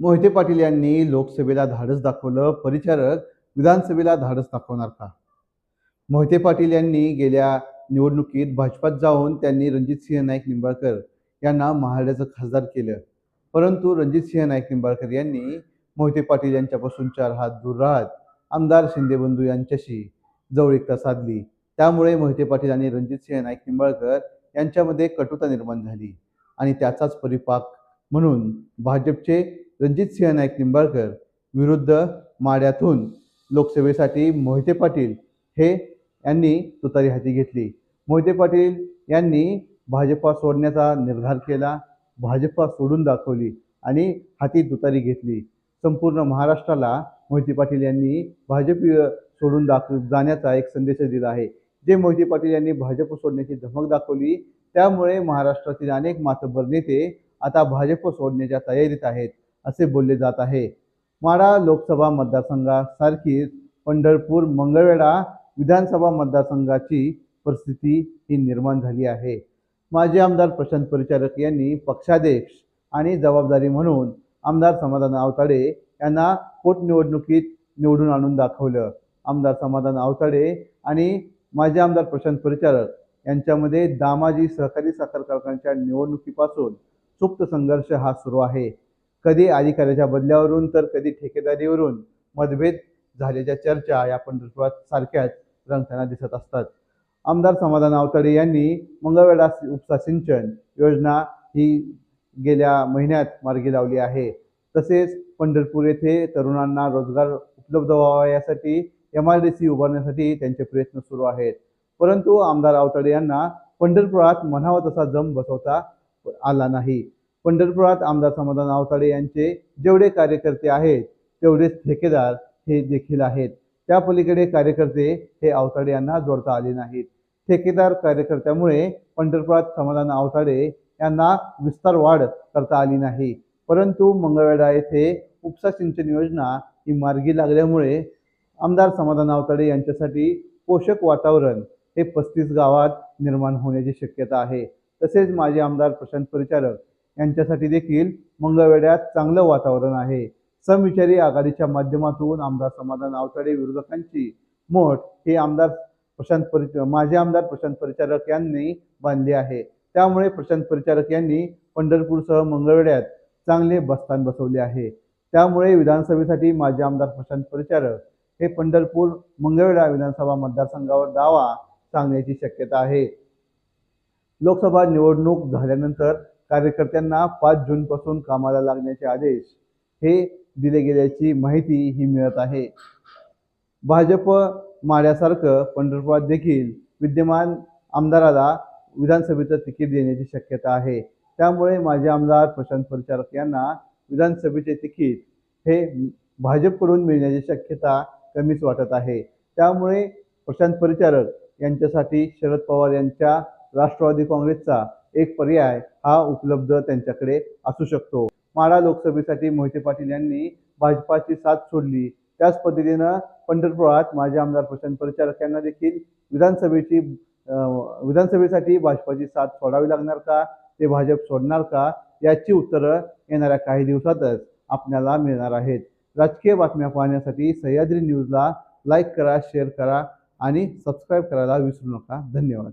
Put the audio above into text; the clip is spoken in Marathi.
मोहिते पाटील यांनी लोकसभेला धाडस दाखवलं. परिचारक विधानसभेला धाडस दाखवणार का? मोहिते पाटील यांनी गेल्या निवडणुकीत भाजपात जाऊन त्यांनी रणजितसिंह नाईक निंबाळकर यांना महाराष्ट्राचं खासदार केलं. परंतु रणजितसिंह नाईक निंबाळकर यांनी मोहिते पाटील यांच्यापासून चार हात दूर राहत आमदार शिंदेबंधू यांच्याशी जवळीकता साधली. त्यामुळे मोहिते पाटील आणि रणजितसिंह नाईक निंबाळकर यांच्यामध्ये कटुता निर्माण झाली आणि त्याचाच परिपाक म्हणून भाजपचे रणजितसिंह नाईक निंबाळकर विरुद्ध माड्यातून लोकसभेसाठी मोहिते पाटील हे यांनी तुतारी हाती घेतली. मोहिते पाटील यांनी भाजपा सोडण्याचा निर्धार केला भाजपा सोडून दाखवली आणि हाती तुतारी घेतली. संपूर्ण महाराष्ट्राला मोहिते पाटील यांनी भाजप सोडून दाख जाण्याचा एक संदेश दिला आहे. जे मोहिते पाटील यांनी भाजप सोडण्याची धमक दाखवली त्यामुळे महाराष्ट्रातील अनेक मातब्बर नेते आता भाजप सोडण्याच्या तयारीत आहेत. असे बोलले जात आहे. माढा लोकसभा मतदारसंघासारखीच पंढरपूर मंगळवेढा विधानसभा मतदारसंघाची परिस्थिती ही निर्माण झाली आहे. माजी आमदार प्रशांत परिचारक यांनी पक्षाध्यक्ष आणि जबाबदारी म्हणून आमदार समाधान आवताडे यांना पोटनिवडणुकीत निवडून आणून दाखवलं. आमदार समाधान आवताडे आणि माजी आमदार प्रशांत परिचारक यांच्यामध्ये दामाजी सहकारी साखर कारखान्याच्या निवडणुकीपासून सुप्त संघर्ष हा सुरू आहे. कधी अधिकाऱ्याच्या बदल्यावरून तर कधी ठेकेदारीवरून मतभेद झाल्याच्या चर्चा या पंढरपुरात सारख्याच रंगताना दिसत असतात. आमदार समाधान आवताडे यांनी मंगळवेढा उपसा सिंचन योजना ही गेल्या महिन्यात मार्गी लावली आहे. तसेच पंढरपूर येथे तरुणांना रोजगार उपलब्ध व्हावा यासाठी एम आर डी सी उभारण्यासाठी त्यांचे प्रयत्न सुरू आहेत. परंतु आमदार आवताडे यांना पंढरपुरात म्हणावा तसा जम बसवता आला नाही. पंढरपुरात आमदार समाधान आवताडे यांचे जेवढे कार्यकर्ते आहेत तेवढेच ठेकेदार हे देखील आहेत. त्या पलीकडे कार्यकर्ते हे आवताडे यांना जोडता आले नाहीत. ठेकेदार कार्यकर्त्यामुळे पंढरपुरात समाधान आवताडे यांना विस्तार वाढ करता आली नाही. परंतु मंगळवेढा येथे उपसा सिंचन योजना ही मार्गी लागल्यामुळे आमदार समाधान आवताडे यांच्यासाठी पोषक वातावरण हे पस्तीस गावात निर्माण होण्याची शक्यता आहे. तसेच माजी आमदार प्रशांत परिचारक यांच्यासाठी देखील मंगळवेड्यात चांगलं वातावरण आहे. समविचारी आघाडीच्या माध्यमातून आमदार समाधान आवताडे विरोधकांची मोठ हे आमदार प्रशांत परि माजी आमदार प्रशांत परिचारक यांनी बांधली आहे. त्यामुळे प्रशांत परिचारक यांनी पंढरपूरसह मंगळवेड्यात चांगले बस्तान बसवले आहे. त्यामुळे विधानसभेसाठी माजी आमदार प्रशांत परिचारक हे पंढरपूर मंगळवेढा विधानसभा मतदारसंघावर दावा सांगण्याची शक्यता आहे. लोकसभा निवडणूक झाल्यानंतर कार्यकर्त्यांना पाच जूनपासून कामाला लागण्याचे आदेश हे दिले गेल्याची माहिती ही मिळत आहे. भाजप माड्यासारखं पंढरपुरात देखील विद्यमान आमदाराला विधानसभेचं तिकीट देण्याची शक्यता आहे. त्यामुळे माजी आमदार प्रशांत परिचारक यांना विधानसभेचे तिकीट हे भाजपकडून मिळण्याची शक्यता कमीच वाटत आहे. त्यामुळे प्रशांत परिचारक यांच्यासाठी शरद पवार यांच्या राष्ट्रवादी काँग्रेसचा एक पर्याय हा उपलब्ध त्यांच्याकडे असू शकतो. माढा लोकसभेसाठी मोहिते पाटील यांनी भाजपाची साथ सोडली. त्याच पद्धतीनं पंढरपुरात माजी आमदार प्रशांत परिचारक यांना देखील विधानसभेची विधानसभेसाठी भाजपाची साथ सोडावी लागणार का? ते भाजप सोडणार का? याची उत्तरं येणाऱ्या काही दिवसातच आपल्याला मिळणार आहेत. राजकीय बातम्या पाहण्यासाठी सह्याद्री न्यूजला लाईक करा शेअर करा आणि सबस्क्राईब करायला विसरू नका. धन्यवाद.